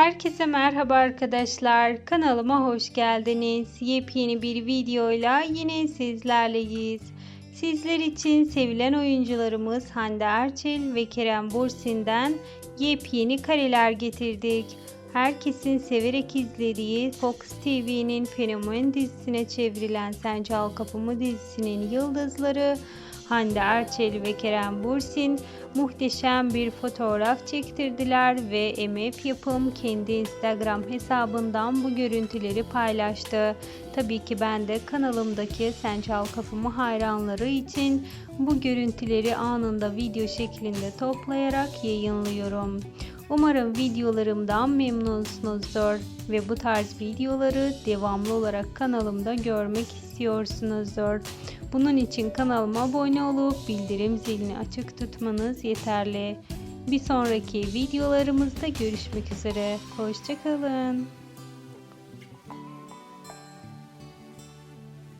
Herkese merhaba arkadaşlar. Kanalıma hoş geldiniz. Yepyeni bir videoyla yine sizlerleyiz. Sizler için sevilen oyuncularımız Hande Erçel ve Kerem Bursin'den yepyeni kareler getirdik. Herkesin severek izlediği Fox TV'nin fenomen dizisine çevrilen Sence Al Kapımı dizisinin yıldızları Hande Erçel ve Kerem Bursin muhteşem bir fotoğraf çektirdiler ve MF Yapım kendi Instagram hesabından bu görüntüleri paylaştı. Tabii ki ben de kanalımdaki Sen Çal Kapımı hayranları için bu görüntüleri anında video şeklinde toplayarak yayınlıyorum. Umarım videolarımdan memnunsunuzdur ve bu tarz videoları devamlı olarak kanalımda görmek istiyorsunuzdur. Bunun için kanalıma abone olup bildirim zilini açık tutmanız yeterli. Bir sonraki videolarımızda görüşmek üzere. Hoşçakalın.